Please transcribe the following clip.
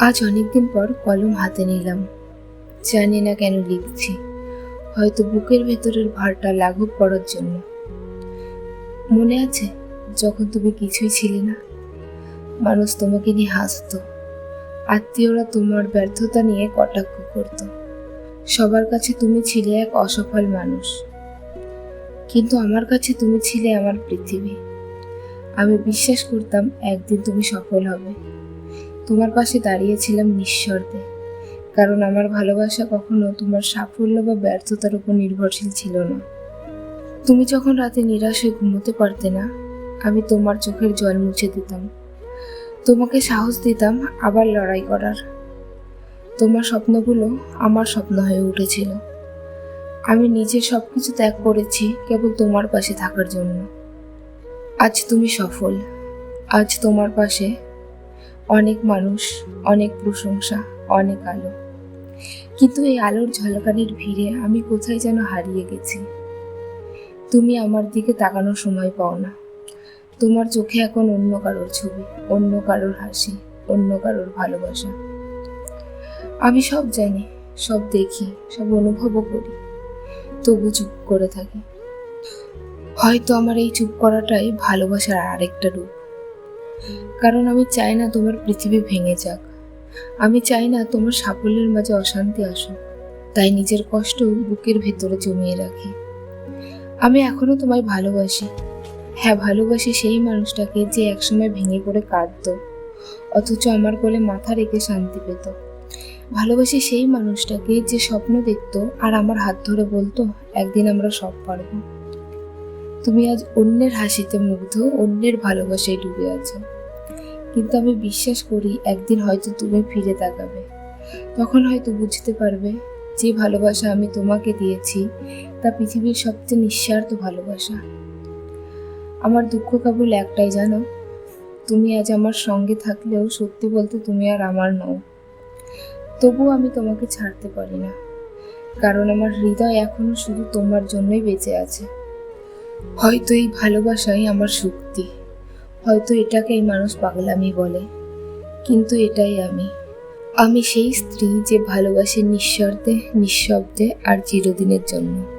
আজ অনেকদিন পর কলম হাতে নিলাম। জানি না কেন লিখছি। হয়তো বুকের ভেতরের ভারটা লাঘব করার জন্য। মনে আছে, যখন তুমি কিছুই ছিলে না, মানুষ তোমাকে নিয়ে হাসতো। আত্মীয়রা তোমার ব্যর্থতা নিয়ে কটাক্ষ করত। সবার কাছে তুমি ছিলে এক অসফল মানুষ। কিন্তু আমার কাছে তুমি ছিলে আমার পৃথিবী। আমি বিশ্বাস করতাম একদিন তুমি সফল হবে। তোমার পাশে দাঁড়িয়েছিলাম নিঃস্বার্থে কারণ আমার ভালোবাসা কখনো তোমার সাফল্য বা ব্যর্থতার উপর নির্ভরশীল ছিল না। তুমি যখন রাতে নিরাশ হয়ে ঘুমোতে পারতে না, আমি তোমার চোখের জল মুছে দিতাম। তোমাকে সাহস দিতাম আবার লড়াই করার। তোমার স্বপ্নগুলো আমার স্বপ্ন হয়ে উঠেছিল। আমি নিজে সব কিছু ত্যাগ করেছি কেবল তোমার পাশে থাকার জন্য। আজ তুমি সফল। আজ তোমার পাশে অনেক মানুষ, অনেক প্রশংসা, অনেক আলো। কিন্তু এই আলোর ঝলকানির ভিড়ে আমি কোথায় যেন হারিয়ে গেছি। তুমি আমার দিকে তাকানোর সময় পাও না। তোমার চোখে এখন অন্য কারোর ছবি, অন্য কারোর হাসি, অন্য কারোর ভালোবাসা। আমি সব জানি, সব দেখি, সব অনুভবও করি। তবু চুপ করে থাকি। হয়তো আমার এই চুপ করাটাই ভালোবাসার আরেকটা রূপ। কারণ আমি চাই না তোমার পৃথিবী ভেঙে যাক। আমি চাই না তোমার সাফল্যের মাঝে অশান্তি আসুক। তাই নিজের কষ্ট বুকের ভেতরে জমিয়ে রাখি। আমি এখনও তোমায় ভালোবাসি। হ্যাঁ ভালোবাসি সেই মানুষটাকে যে একসময় ভেঙে পড়ে কাঁদত, অথচ আমার কোলে মাথা রেখে শান্তি পেত। ভালোবাসি সেই মানুষটাকে যে স্বপ্ন দেখতো আর আমার হাত ধরে বলতো, একদিন আমরা সব পারব। তুমি আজ অন্যের হাসিতে মুগ্ধ, অন্যের ভালোবাসায় ডুবে আছো। কিন্তু আমি বিশ্বাস করি একদিন হয়তো তুমি ফিরে তাকাবে। তখন হয়তো বুঝতে পারবে যে ভালোবাসা আমি তোমাকে দিয়েছি, তা পৃথিবীর সবচেয়ে নিঃস্বার্থ ভালোবাসা। আমার দুঃখ কেবল একটাই, জানো? তুমি আজ আমার সঙ্গে থাকলেও সত্যি বলতে তুমি আর আমার নও। তবু আমি তোমাকে ছাড়তে পারি না, কারণ আমার হৃদয় এখনও শুধু তোমার জন্যই বেঁচে আছে। হয়তো এই ভালোবাসাই আমার শক্তি। হয়তো এটাকেই মানুষ পাগলামি বলে। কিন্তু এটাই আমি। আমি সেই স্ত্রী যে ভালোবাসে নিঃস্বার্থে নিঃশব্দে আর চিরদিনের জন্য।